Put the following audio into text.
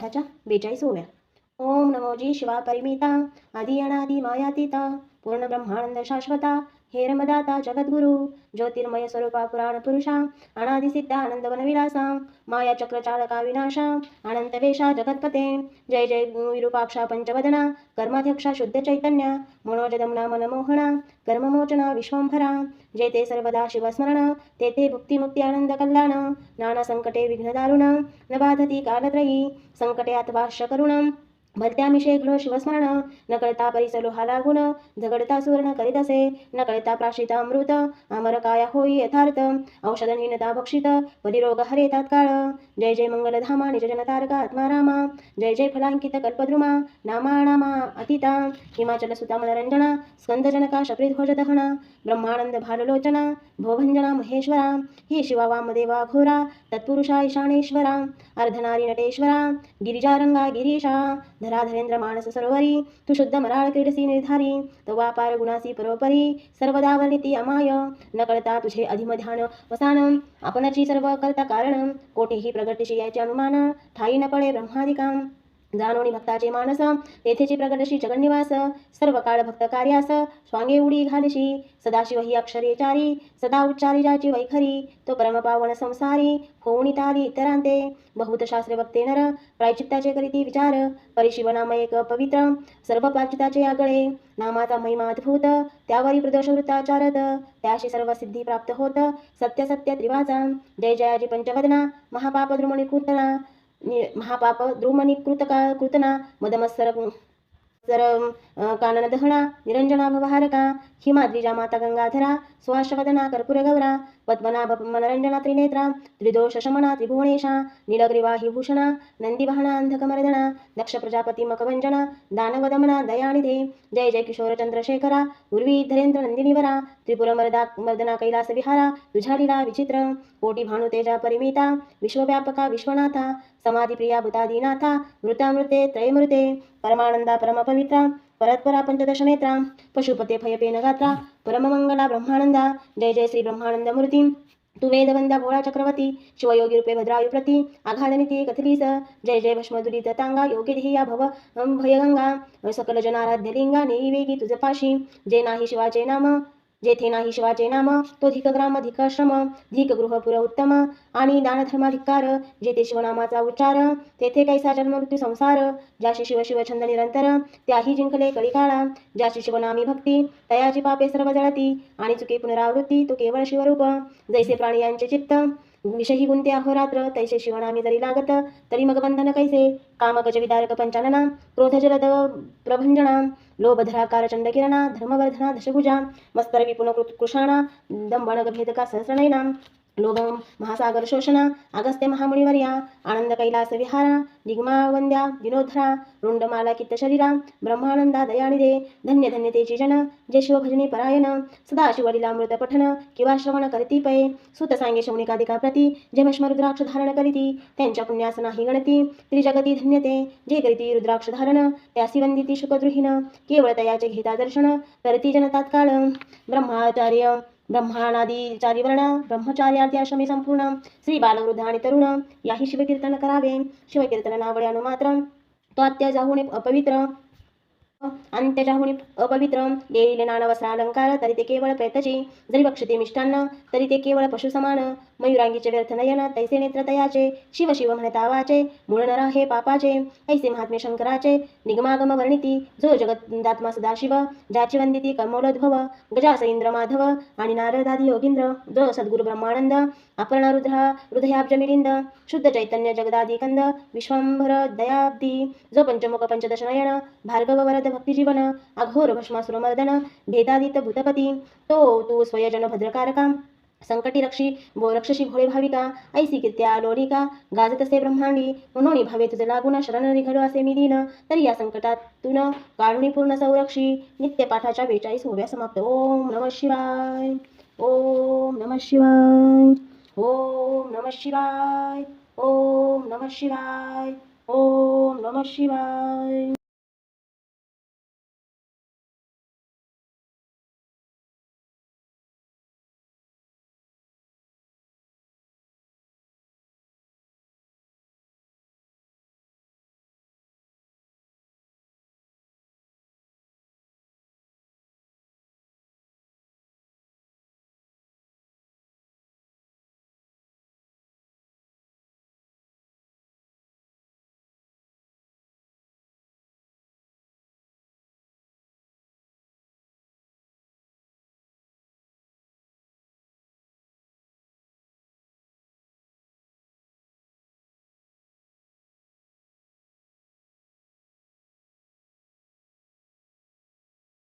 पाठाच्या बेचाळीस होव्या. ओम नमो जी शिवा परिमिता आदि अनादि मायातीता पूर्ण ब्रह्मानंद शाश्वता हेरमदाता जगद्गुरु ज्योतिर्मय स्वरूपा पुराण पुरुषा अनादि आनंदवन विलासा माया चक्र चालका विनाशा अनंत वेशा जगत्पते। जय जय विरूपाक्षा पंचवदना कर्माध्यक्षा शुद्ध चैतन्य मनोजदमना मनमोहना कर्ममोचना विश्वंभरा। जे ते सर्वदा शिवस्मरण ते ते भुक्तिमुक्ती आनंद कल्याण नाना संकटे विघ्नदारुण न बाधती कालत्रयी संकटे अथवा करुणं। भलत्यामिषे घृ शिवस्मरण न कळता परिसलोहा लागून झगडता सुवर्ण करीत असे न कळता प्राशित अमृत अमर काया होई यथार्थ औषधहीनता भक्षित परिरोग हरे तात्काळ. जय जय मंगलधामा निज जनतारका आत्मारामा जय जय फलांकित कल्पद्रुमा नामा अतिता हिमाचल सुतामनरंजना स्कंदजनका शप्रीध्वज दहना ब्रह्मानंद भाललोचना भोभंजना महेश्वरा ही शिवा वामदेवा घोरा तत्पुरुषा ईशानेश्वरा अर्धनारी नटेश्वरा गिरिजारंगा गिरीशा धराधरेंद्र मानस सरोवरी तू शुद्ध मराळ क्रीडसी निर्धारी तवा पार गुणासी परोपरी सर्वदा वर्णिती अमाय न कळता तुझे अधिमध्यान वसान. आपणाची सर्व करता कारण कोठेही प्रगटशी याचे अनुमान ठाई न पडे ब्रह्मादिकाम जाणोनी भक्ताचे मानस तेथेचे प्रगटशी जगन्निवास सर्व काळ भक्त कार्यास स्वांगे उडी घालशी सदाशिव ही अक्षरेचारी सदा उच्चारी जाची वैखरी तो परमपावन संसारी होऊनी ताली इतरांते बहुत शास्त्रे भक्ते नर प्रायचित्ताचे करीती विचार परिशिवनाम एक पवित्र सर्व प्राचिताचे आगळे नामाचा महिमाद्भूत त्यावरी प्रदोष वृत्ताचारत त्याशी सर्व सिद्धी प्राप्त होत सत्य सत्य त्रिवाचा जय जयाजी पंचवदना महापाप द्रुमणी महापाप द्रुमणी कृतका कृतना मदमत्सर सर कानन दहना निरंजना भवहारका हिमाद्रिजा माता गंगाधरा स्वाश्वदना कर्पूरगौरा पद्मनाभ मनरंजना त्रिनेत्रा त्रिदोष शमना त्रिभुवनेशा नीलग्रीवा हि भूषणा नंदीवाहना अंधकमर्दना दक्ष प्रजापती मकवंजना दानवदमना दयानिधे जय जय किशोर चंद्रशेखरा उर्वी धरेंद्र नंदिनीवरा त्रिपुर मर्दा मर्दना कैलास विहारा तुझा विचित्र कोटी भानुतेजा परिमिता विश्वव्यापका विश्वनाथा समाधिप्रिया भूतादीनाथा मृतामृते त्रयमृते परमानंदा परमपवित्रा परत्परा पंचदशनेत्रा पशुपते फयपेन गात्रा परममंगला ब्रह्मानंदा जय जय श्री ब्रह्मानंद मूर्ती तू वेदवंदा भोळा चक्रवर्ती शिवयोगी रूपे भद्रायुप्रती आघादनिती कथलीस जय जय भस्मदुरित तांगा योगी धिया भव भयगंगा सकल जनाराध्य लिंगा निवेगी तुझ पाशी जे नाही शिवाचे नाम जेथे नाही शिवाचे नाम तो धिकग्राम धिकाश्रम धिक गृहपुर उत्तम आणि दानधर्माधिकार जेथे शिवनामाचा उच्चार तेथे कैसा जन्म मृत्यू संसार ज्याशी शिव शिव छंद निरंतर त्याही जिंकले कळीकाळा ज्याची शिवनामी भक्ती तयाची पापे सर्व जळती आणि चुकी पुनरावृत्ती तो केवळ शिवरूप जैसे प्राणी यांचे चित्त विषयी गुंते अहोरात्र तैसे शिवनामी जरी लागत तरी मग बंधन कैसे? कामकज विदारक पंचानना क्रोधजलद प्रभंजना लोभधराकार चंडकिरणा धर्मवर्धना दशभुजा मस्तर विपुन कृषाणा दंबणग भेदका सहस्रनयना। लोभ महासागर शोषणा अगस्त्य महामुनिवर्या आनंद कैलास विहारा निगमावंद्या विनोधरा रुंडमाला कित्त शरीरा ब्रह्मानंदा दयानिदे धन्य धन्य तेची जन जे शिवभजने परायण सदा शिवलीलामृत पठन किंवा श्रवण करीती पये सुत सांगे शौनिकाधिका प्रती जे भस्म रुद्राक्ष धारण करीती त्यांच्या पुण्यास नाही गणती त्रिजगती धन्यते जे करीती रुद्राक्ष धारण त्यासी वंदिती शुकद्रुहीन केवळ तयाचे घेता दर्शन करती जन तात्काळ ब्रह्माचार्य ब्रह्माणादी वर्ण ब्रह्मचार्यार्थी आश्रमी संपूर्ण श्री बालवृद्ध आणि तरुण याही शिवकीर्तन करावे. शिवकीर्तन नावडे अनुमात्र तो अत्या अपवित्र आणि त्याच्याहून अपवित्र. येईल नाना वस्त्रालंकार तरी ते केवळ प्रेतची. जरी बक्षते मिष्टान्न तरी ते केवळ पशुसमान. मयुरांगीचे व्यर्थ नयन तैसे नेत्र तयाचे शिव शिव म्हणता वाचे नर हे पापाचे ऐसे महात्मे शंकराचे निगमागम वर्णिती जो जगदात्मा सदाशिव ज्याची वंदिती कमोलोद्भव गजास इंद्र माधव आणि नारदादी योगींद्र जो सद्गुरु ब्रह्मानंद अपर्णा रुद्र हृदयाब्ज मिलिंद शुद्ध चैतन्य जगदादी कंद विश्वंभर दयाब्दी जो पंचमुख पंचदश नयन भार्गव वरद भक्तिजीवन अघोर भस्मासुरमर्दन भेदादित भूतपती तो तू स्वयजन भद्रकारका संकटी रक्षी भो रक्षशी भोळे भाविका ऐसी कीर्त्या लोरिका गाजत असे ब्रह्मांडी म्हणून भावे तुझे लागून शरण निघडो असे मी दिन. तरी या संकटातून काढुनी पूर्ण संरक्षी नित्य पाठाच्या बेचाळीस उभ्या समाप्त. ओम नम शिवाय. ओम नम शिवाय. ओम नम शिवाय. ओम नम शिवाय. ओम नम शिवाय.